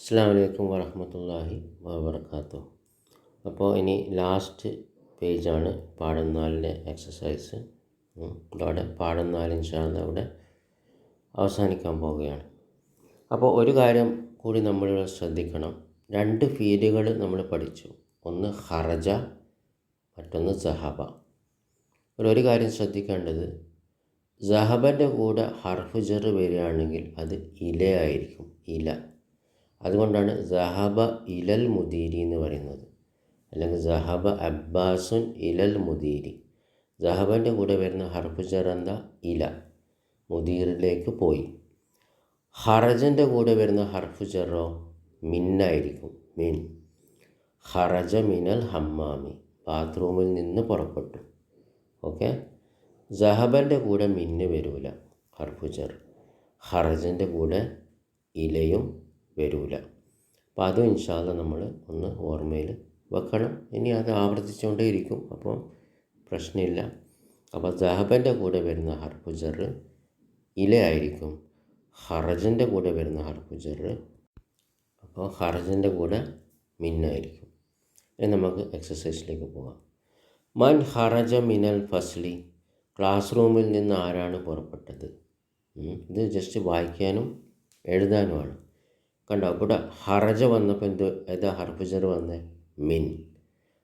അസ്സാം വലൈക്കും വറഹമത്തല്ലാഹി വാബർക്കാത്തു അപ്പോൾ ഇനി ലാസ്റ്റ് പേജാണ് പാഠം നാലിന്റെ എക്സസൈസ്. ഇതോടെ പാഠം നാല് ചേർന്ന് അവിടെ അവസാനിക്കാൻ പോവുകയാണ്. അപ്പോൾ ഒരു കാര്യം കൂടി നമ്മൾ ശ്രദ്ധിക്കണം. രണ്ട് ഫീലുകൾ നമ്മൾ പഠിച്ചു. ഒന്ന് ഹറജ മറ്റൊന്ന് സഹബ. ഒരു കാര്യം ശ്രദ്ധിക്കേണ്ടത് സഹബന്റെ കൂടെ ഹർഫുജർ വരികയാണെങ്കിൽ അത് ഇല ആയിരിക്കും ഇല. അതുകൊണ്ടാണ് സഹബ ഇലൽ മുദീരി എന്ന് പറയുന്നത്. അല്ലെങ്കിൽ സഹബ അബ്ബാസുൻ ഇലൽ മുദീരി. സഹബന്റെ കൂടെ വരുന്ന ഹർഫ് ജർ ഇല മുദീറിലേക്ക് പോയി. ഹറജന്റെ കൂടെ വരുന്ന ഹർഫ് ജറോ മിന്നായിരിക്കും മിൻ. ഹറജ മിനൽ ഹമ്മാമി ബാത്റൂമിൽ നിന്ന് പുറപ്പെട്ടു. ഓക്കെ? സഹബന്റെ കൂടെ മിന്ന് വരൂല ഹർഫുജർ ഹറജന്റെ കൂടെ ഇലയും വരൂല. അപ്പോൾ അതും ഇൻഷാല്ല നമ്മൾ ഒന്ന് ഓർമ്മയിൽ വെക്കണം. ഇനി അത് ആവർത്തിച്ചുകൊണ്ടേ ഇരിക്കും അപ്പോൾ പ്രശ്നമില്ല. അപ്പോൾ ജഹബന്റെ കൂടെ വരുന്ന ഹർഫുജർ ഇലയായിരിക്കും ഹറജന്റെ കൂടെ വരുന്ന ഹർഫുജർ അപ്പോൾ ഹറജന്റെ കൂടെ മിന്നായിരിക്കും. ഇനി നമുക്ക് എക്സസൈസിലേക്ക് പോകാം. മൻ ഹറജ മിനൽ ഫസ്ലി ക്ലാസ് റൂമിൽ നിന്ന് ആരാണ് പുറപ്പെട്ടത്. ഇത് ജസ്റ്റ് വായിക്കാനും എഴുതാനുമാണ്. കണ്ടോ ഇവിടെ ഹറജ വന്നപ്പോൾ എന്ത് ഏതാ ഹർഫുജർ വന്നേ? മിൻ.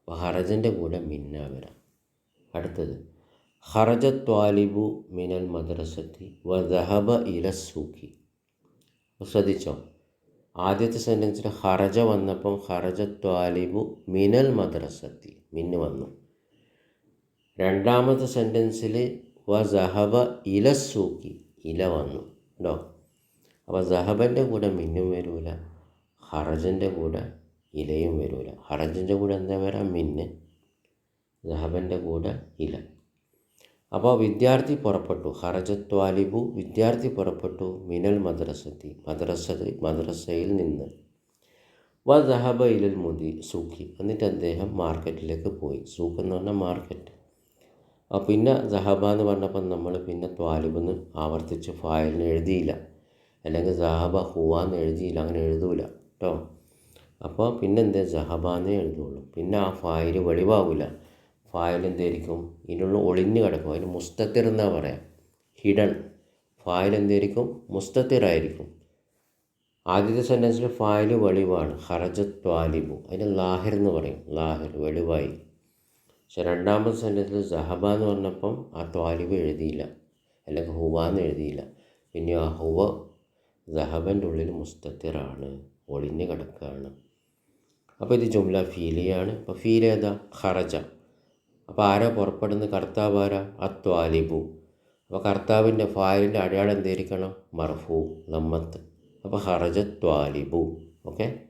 അപ്പോൾ ഹറജന്റെ കൂടെ മിന്നാ വരാം. അടുത്തത് ഹറജ ത്വാലിബു മിനൽ മദ്രസത്തി വ ദഹബ ഇല സൂഖി. ശ്രദ്ധിച്ചോ ആദ്യത്തെ സെന്റൻസിൽ ഹറജ വന്നപ്പം ഹറജ ത്വാലിബു മിനൽ മദ്രസത്തി മിന്ന് വന്നു. രണ്ടാമത്തെ സെന്റൻസിൽ വ സഹബ ഇല സൂക്കി ഇല വന്നു. കേട്ടോ അപ്പോൾ സഹബന്റെ കൂടെ മിന്നും വരൂല ഹറജന്റെ കൂടെ ഇലയും വരൂല. ഹറജന്റെ കൂടെ എന്താ വരാം? മിന്ന്. സഹബന്റെ കൂടെ ഇല. അപ്പോൾ വിദ്യാർത്ഥി പുറപ്പെട്ടു. ഹറജ ത്വാലിബു വിദ്യാർത്ഥി പുറപ്പെട്ടു മിനൽ മദ്രസത്തി മദ്രസ മദ്രസയിൽ നിന്ന്. വ ദഹബ ഇലൽ മുതി സൂഖി. എന്നിട്ട് അദ്ദേഹം മാർക്കറ്റിലേക്ക് പോയി. സൂഖ് എന്ന് പറഞ്ഞാൽ മാർക്കറ്റ്. പിന്നെ സഹബ എന്ന് പറഞ്ഞപ്പോൾ നമ്മൾ പിന്നെ ത്വാലിബ് എന്ന് ആവർത്തിച്ച് ഫായലിന് എഴുതിയില്ല. അല്ലെങ്കിൽ സഹബ ഹുവ എന്ന് എഴുതിയില്ല അങ്ങനെ എഴുതൂല കേട്ടോ അപ്പോൾ പിന്നെ എന്ത് സഹബ എന്നേ എഴുതുള്ളൂ. പിന്നെ ആ ഫയൽ വെളിവാകില്ല ഫയൽ എന്തായിരിക്കും ഇതിനുള്ള ഒളിഞ്ഞ് കിടക്കും. അതിന് മുസ്തത്തിർ എന്നാ പറയാം? ഹിഡൻ ഫയൽ എന്തായിരിക്കും മുസ്തത്തിറായിരിക്കും. ആദ്യത്തെ സെന്റൻസിൽ ഫയൽ വെളിവാണ്. ഹറജത്ത് ത്വാലിബു. അതിന് ലാഹിർ എന്ന് പറയും. ലാഹിർ വെളിവായി. പക്ഷെ രണ്ടാമത്തെ സെന്റൻസിൽ സഹബ എന്ന് പറഞ്ഞപ്പം ആ ത്വാലിബ് എഴുതിയില്ല. അല്ലെങ്കിൽ ഹുവ എന്ന് എഴുതിയില്ല. പിന്നെ ആ ഹുവ സഹബന്റെ ഉള്ളിൽ മുസ്തത്തിറാണ് ഒളിഞ്ഞ് കിടക്കുകയാണ്. അപ്പോൾ ഇത് ജുംല ഫീലിയാണ്. അപ്പോൾ ഫീൽ ഏതാ? ഖറജ. അപ്പോൾ ആരാ പുറപ്പെടുന്ന കർത്താവ് ആരാ? അത്വാലിബു. അപ്പോൾ കർത്താവിന്റെ ഫായിലിന്റെ അടയാളം എന്തായിരിക്കണം? മർഫു നമ്മത്ത് അപ്പോൾ ഹറജ ത്വാലിബു. ഓക്കെ?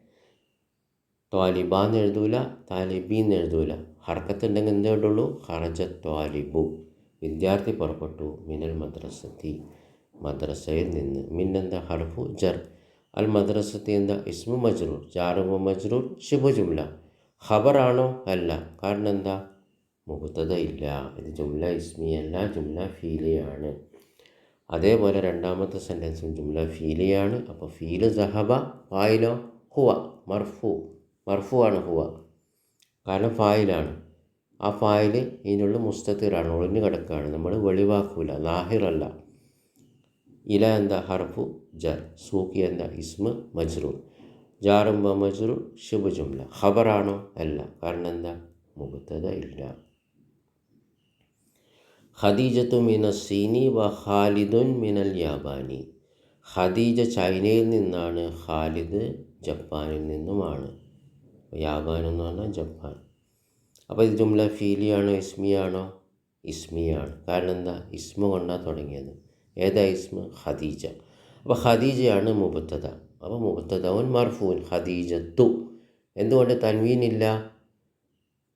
ത്വാലിബാന്ന് എഴുതൂല താലിബി എന്ന് എഴുതൂല. ഹർക്കത്തുണ്ടെങ്കിൽ എന്തേ ഉള്ളൂ ഹറജ ത്വാലിബു. വിദ്യാർത്ഥി പുറപ്പെട്ടു മിനൽ മദ്രസത്തി. മദ്രസയിൽ നിന്ന്. മിന്നന്ത ഹർഫു ജർ. അൽ മദ്രസത്തി എന്താ ഇസ്മു മജ്റൂർ ജാറുബു മജ്റൂർ ഷിബു ജുംല. ഖബറാണോ? അല്ല. കാരണം എന്താ? മുഹത്തത ഇല്ല ഇത് ജുംല ഇസ്മിയല്ല ജുംല ഫീലിയാണ്. അതേപോലെ രണ്ടാമത്തെ സെന്റൻസും ജുംല ഫീലിയാണ്. അപ്പോൾ ഫീൽ സഹബ ഫായിലോ ഹുവ മർഫു. മർഫു ആണ് ഹുവ. കാരണം ഫായിലാണ്. ആ ഫായിൽ ഇതിനുള്ള മുസ്തത്തിറാണ് ഒളിഞ്ഞു കിടക്കുകയാണ് നമ്മൾ വെളിവാക്കൂല ലാഹിറല്ല. ഇല എന്താ ഹർഫു ജർ സൂക്കി എന്താ ഇസ്മ മജ്റൂർ ജാറുമ്പ മജ്റൂർ ശുഭ ജുംല. ഖബറാണോ? അല്ല. കാരണം എന്താ? മുബത്തത ഇല്ല. ഖദീജത്തു മിന സീനി വ ഖാലിദുൻ മിനൽ യാബാനി. ഖദീജ ചൈനയിൽ നിന്നാണ് ഖാലിദ് ജപ്പാനിൽ നിന്നുമാണ്. യാബാൻ എന്ന് പറഞ്ഞാൽ ജപ്പാൻ. അപ്പോൾ ഇത് ജുംല ഫീലിയാണോ ഇസ്മിയാണോ? ഇസ്മിയാണ്. കാരണം എന്താ? ഇസ്മ കൊണ്ടാണ് തുടങ്ങിയത്. ഏതാ ഇസ്മ ഖദീജ. അപ്പോൾ ഖദീജയാണ് മുബത്തത അപ്പോൾ മുബത്തതവൻ മർഫൂൻ ഖദീജത്തു. എന്തുകൊണ്ട് തൻവീനില്ല?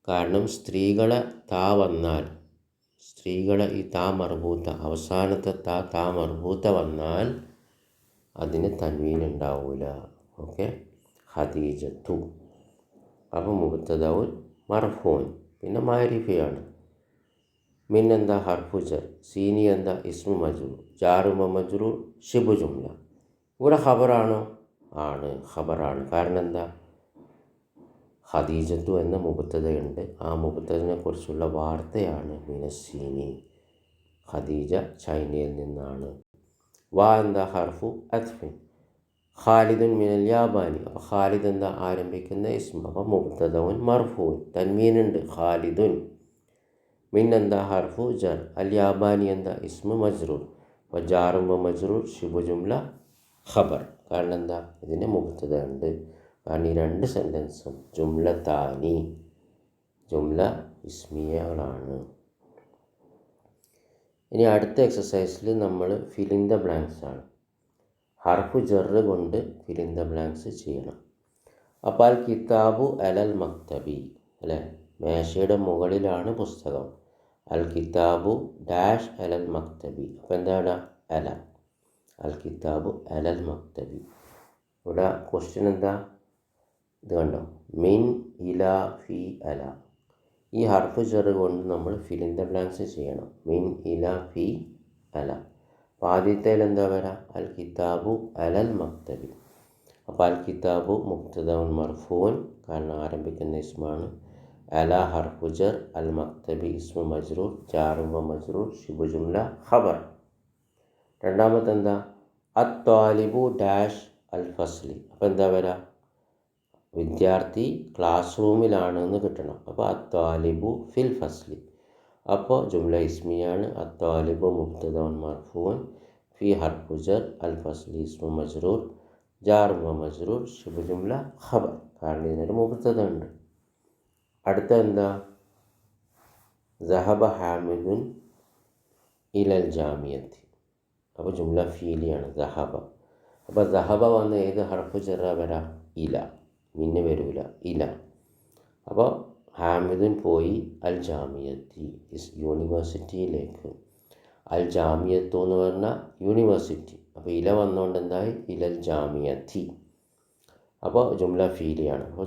കാരണം സ്ത്രീകളെ താ വന്നാൽ സ്ത്രീകളെ ഈ താ മർഭൂത്ത അവസാനത്തെ താ താ മർഭൂത്ത വന്നാൽ അതിന് തൻവീൻ ഉണ്ടാവില്ല ഓക്കെ? ഖദീജത്തു. അപ്പോൾ മുബത്തദൗൻ മർഫൂൻ. പിന്നെ മാരിഫയാണ്. മിൻ എന്താ ഹർഫുജർ സീനി എന്താ ഇസ്മു മജ്റൂർ ജാറുമ മജ്റൂർ ഷിബു ജുംല. ഇവിടെ ഖബറാണോ? ആണ്. ഖബറാണ്. കാരണം എന്താ ഖദീജത്തു എന്ന മുബത്തതയുണ്ട് ആ മുബത്തതിനെ കുറിച്ചുള്ള വാർത്തയാണ് മിനസീനി. ഖദീജ ചൈനയിൽ നിന്നാണ്. വാ എന്താ ഹർഫു? അത്ഫിൻ. ഖാലിദുൻ മിനൽ യാബാനി. അപ്പോൾ ഖാലിദ് എന്താ ആരംഭിക്കുന്ന ഇസ്മ? അപ്പോൾ മുബ്തദവുൻ മർഫൂൻ. തന്മീനുണ്ട് ഖാലിദുൻ. എന്താ ഹർഫു ജർ യാബാനി എന്താ ഇസ്മ മജ്റൂർ അപ്പോൾ ജാറുമ്പ മജ്റൂർ ഷിബു ജുംല ഖബർ. കാരണം എന്താ? ഇതിന്റെ മുബ്തദ ഉണ്ട് കാരണം ഈ രണ്ട് സെന്റൻസും ജുംല താനി ജുംല ഇസ്മിയകളാണ്. ഇനി അടുത്ത എക്സസൈസിൽ നമ്മൾ ഫിലിൻ ദ ബ്ലാങ്ക്സ് ആണ്. ഹർഫു ജർ കൊണ്ട് ഫിലിൻ ദ ബ്ലാങ്ക്സ് ചെയ്യണം. അപ്പോൾ കിതാബു അലൽ മക്തബി അല്ലേ? മേശയുടെ മുകളിലാണ് പുസ്തകം. അൽ കിതാബു ഡാഷ് അലൽ മക്തബി. അപ്പോൾ എന്താണ് അല? അൽ കിതാബു അലൽ മക്തബി. ഇവിടെ ക്വസ്റ്റ്യൻ എന്താ? ഇത് കണ്ടോ? മിൻ ഇല ഫി അല. ഈ ഹർഫ് ചെറു കൊണ്ട് നമ്മൾ ഫിലിന്റെ ബ്ലാൻസ് ചെയ്യണം. മിൻ ഇല ഫി അല. അപ്പോൾ ആദ്യത്തേൽ എന്താ വരാ? അൽ കിതാബു അലൽ മക്തബി. അപ്പോൾ അൽ കിതാബു മുക്തദൻ മർഫൂൻ. കാരണം ആരംഭിക്കുന്ന ഇസ്മാണ് അല ഹർഫുജർ അൽ മക്തബി ഇസ്മു മജ്റൂർ ജാറുബ മജ്റൂർ ഷിബു ജുംല ഖബർ രണ്ടാമത്തെ എന്താ? അത് താലിബു ഡാഷ് അൽ ഫസ്ലി അപ്പോൾ എന്താ വരാ? വിദ്യാർത്ഥി ക്ലാസ് റൂമിലാണ് എന്ന് കിട്ടണം. അപ്പോൾ അത്താലിബു ഫിൽ ഫസ്ലി അപ്പോൾ ജുംല ഇസ്മിയാണ് അത്താലിബു മുബ്തദോൻ മർഫൂൻ ഫി ഹർഫുജർ അൽ ഫസ്ലി ഇസ്മു മജ്റൂർ ജാർ മജ്റൂർ ശുഭ ജുംല ഖബർ കാരണം ഇതിനൊരു മുബ്തദ ഉണ്ട് അടുത്ത എന്താ ജഹബ ഹാമിദുൻ ഇലൽ ജാമിയത്തി അപ്പോൾ ജുംല ഫീലിയാണ് ജഹബ അപ്പോൾ ജഹബ വന്ന ഏത് ഹർഫ് ചെറ വരാ? ഇല. മിന്നെ വരൂല. ഇല. അപ്പോൾ ഹാമിദുൻ പോയി അൽ ജാമിയത്തി യൂണിവേഴ്സിറ്റിയിലേക്ക് അൽ ജാമിയത്തു എന്ന് പറഞ്ഞാൽ യൂണിവേഴ്സിറ്റി അപ്പോൾ ഇല വന്നുകൊണ്ട് എന്തായി? ഇലൽ ജാമിയത്തി. അപ്പോൾ ജുംല ഫീലിയാണ്. അപ്പോൾ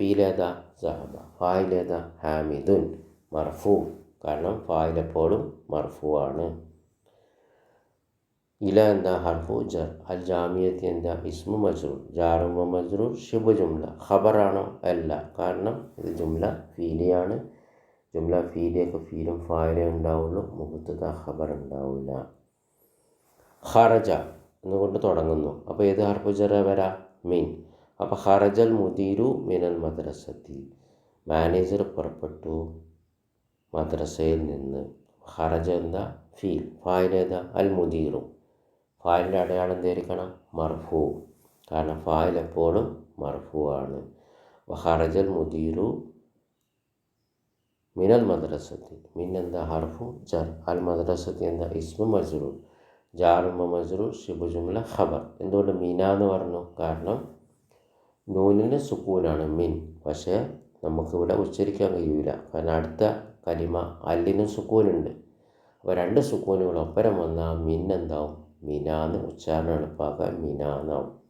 ഫീൽ ഏതാ സഹബ. ഫായിലേത ഹാമിദുൻ മർഫു. കാരണം ഫായിൽ എപ്പോഴും മർഫു ആണ് ഇല എന്താ ഹർഫു? ജർ അൽ ജാമിയത്തി എന്താ? ഇസ്മു മജ്റൂർ. ജാറും മജ്റൂർ. ഷിബു ജുംല. ഖബറാണോ? അല്ല. കാരണം ഇത് ജുംല ഫീലിയാണ്. ജുംല ഫീലിയൊക്കെ ഫീലും ഫായിലേ ഉണ്ടാവുള്ളൂ. മുഹത്തത ഖബർ ഉണ്ടാവില്ല ഖറജ എന്നുകൊണ്ട് തുടങ്ങുന്നു. അപ്പോൾ ഏത് ഹർഫു ജറ വരാ? മീൻ. അപ്പോൾ ഹറജൽ മുദീരു മിനൽ മദ്രസത്തി. മാനേജർ പുറപ്പെട്ടു മദ്രസയിൽ നിന്ന്. ഹറജ എന്താ? ഫീൽ. ഫായിലേത അൽ മുദീറും. ഫായിലിന്റെ അടയാളം എന്തായിരിക്കണം മർഫു. കാരണം ഫായിൽ എപ്പോഴും മർഫു ആണ്. ഹറജൽ മുദീറു മിനൽ മദ്രസത്തി. മിൻ എന്താ ഹർഫു ജർ. അൽ മദ്രസത്തി എന്താ? ഇസ്മു മജ്റൂർ ജാറുമ്പ മജ്റൂർ ഷിബു ഖബർ. എന്തുകൊണ്ട്? മീന എന്ന് പറഞ്ഞു. കാരണം നൂനിന് സുക്കൂനാണ് മിൻ. പക്ഷേ നമുക്കിവിടെ ഉച്ചരിക്കാൻ കഴിയൂല. കാരണം അടുത്ത കലിമ അല്ലിനും സുക്കൂനുണ്ട്. അപ്പോൾ രണ്ട് സുക്കൂനുകൾ ഒപ്പരം വന്നാൽ മിൻ എന്താവും മിനാന്ന് ഉച്ചാരണം എളുപ്പമാക്കാൻ മിനാന്നാവും.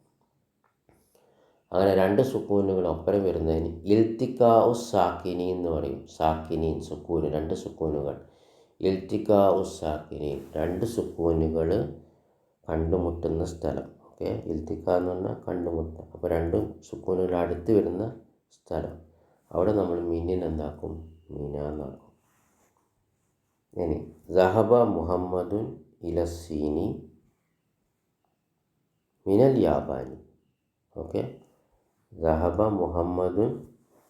അങ്ങനെ രണ്ട് സുക്കൂനുകൾ ഒപ്പരം വരുന്നതിന് ഇൽത്തിക്കാഉ സാക്കിനി എന്ന് പറയും. സാക്കിനി സുക്കൂന് രണ്ട് സുക്കൂനുകൾ. ഇൽത്തിക്കാഉ സാക്കിനി രണ്ട് സുക്കൂനുകൾ കണ്ടുമുട്ടുന്ന സ്ഥലം. ഓക്കെ ഇൽത്തിക്ക എന്ന് പറഞ്ഞാൽ കണ്ണുമുട്ട അപ്പോൾ രണ്ടും സുക്കൂനുകൾ അടുത്ത് വരുന്ന സ്ഥലം. അവിടെ നമ്മൾ മീനിനെ എന്താക്കും? മീനാന്നാക്കും ഇനി സഹബ മുഹമ്മദുൻ ഇലസീനി മിനൽ യാബാനി. ഓക്കെ? സഹബ മുഹമ്മദുൻ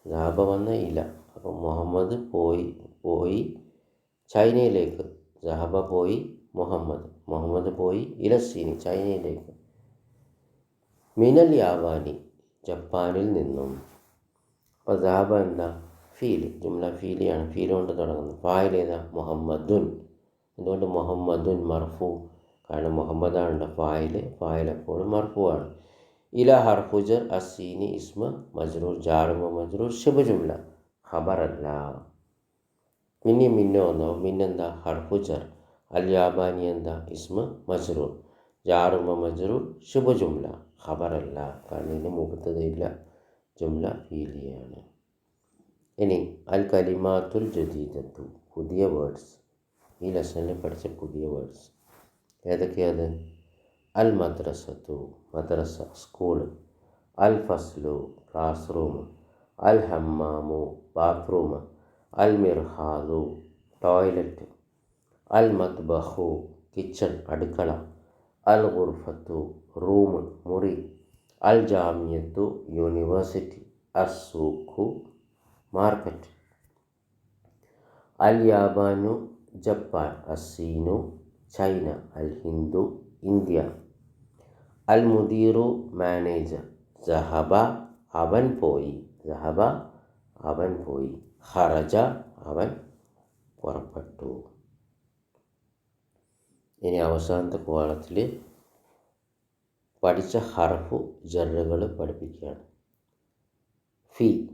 സഹബ വന്ന ഇല. അപ്പോൾ മുഹമ്മദ് പോയി പോയി ചൈനയിലേക്ക്. സഹബ പോയി മുഹമ്മദ്. മുഹമ്മദ് പോയി ഇലസീനി ചൈനയിലേക്ക്. മിനൽ യാവാനി ജപ്പാനിൽ നിന്നും. അപ്പോൾ ദാബ എന്താ? ഫീൽ ജുംല ഫീലിയാണ്. ഫീൽ കൊണ്ട് തുടങ്ങുന്നത്. ഫായിൽ ഏതാ? മുഹമ്മദുൻ. എന്തുകൊണ്ട് മുഹമ്മദുൻ മർഫു? കാരണം മുഹമ്മദാണ് ഫായിൽ. ഫായിൽ എപ്പോഴും മർഫു ആണ് ഇല ഹർഫുജർ അസീനി ഇസ്മ മജ്റൂർ ജാറുമ മജ്റൂർ ശുഭ ജുംല. ഖബറല്ല. മിന്നി മിന്നോ എന്നോ. മിന്നെന്താ? ഹർഫുജർ. അൽ യാബാനി എന്താ? ഇസ്മ മജ്റൂർ. ജാറുമ മജ്റൂർ ശുഭ ജുംല. ഖബറല്ല. കാരണം ഇതിന് മുഖത്തതില്ല ജുംല ഫീലിയാണ് ഇനി അൽ കലിമാത്തുൽ ജദീദത്തു. പുതിയ വേർഡ്സ് ഈ ലെസണിൽ പഠിച്ച പുതിയ വേർഡ്സ് ഏതൊക്കെയത്? അൽ മദ്രസത്തു മദ്രസ സ്കൂൾ അൽ ഫസ്ലു ക്ലാസ് റൂം അൽ ഹമ്മാമു ബാത്റൂം അൽ മിർഹാദു ടോയ്ലറ്റ് അൽ മത്ബഹു കിച്ചൺ അടുക്കള. അൽ ഗുർഫത്തു റൂം മുറി അൽ ജാമിയത്തു യൂണിവേഴ്സിറ്റി അസൂഖു മാർക്കറ്റ്. അൽ യാബാനു ജപ്പാൻ അസീനു ചൈന അൽ ഹിന്ദു ഇന്ത്യ. അൽ മുദീറു മാനേജർ ജഹബ അവൻ പോയി. ജഹബ അവൻ പോയി. ഹറജ അവൻ പുറപ്പെട്ടു. ഇനി അവസാനത്തെ കോളത്തിൽ പഠിച്ച ഹർഫു ജറുകൾ പഠിപ്പിക്കുകയാണ്. ഫി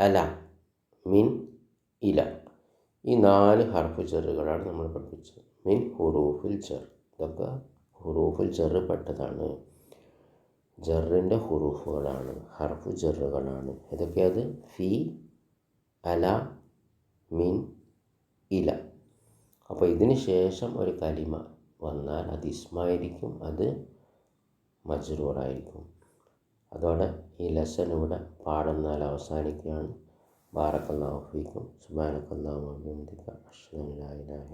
അല മിൻ ഇല. ഈ നാല് ഹർഫ് ജറുകളാണ് നമ്മൾ പഠിപ്പിച്ചത്. മിൻ ഹുറൂഫുൽ ജർ. ഇതൊക്കെ ഹുറൂഫുൽ ചെറു പെട്ടതാണ്. ജറിന്റെ ഹുറൂഫുകളാണ് ഹർഫ് ജറുകളാണ് ഇതൊക്കെയത് ഫി അല മിൻ ഇല. അപ്പോൾ ഇതിന് ശേഷം ഒരു കലിമ വന്നാൽ അത് ഇസ്മായിരിക്കും അത് മജ്റൂറായിരിക്കും. അതോടെ ഈ ലെസൺ ഇവിടെ പാഠം നാല് അവസാനിക്കുകയാണ്. ബാറക്കല്ലാഹു ഫീക്കും. സുബാനക്കല്ലാഹു അൻ ലാ ഇലാഹ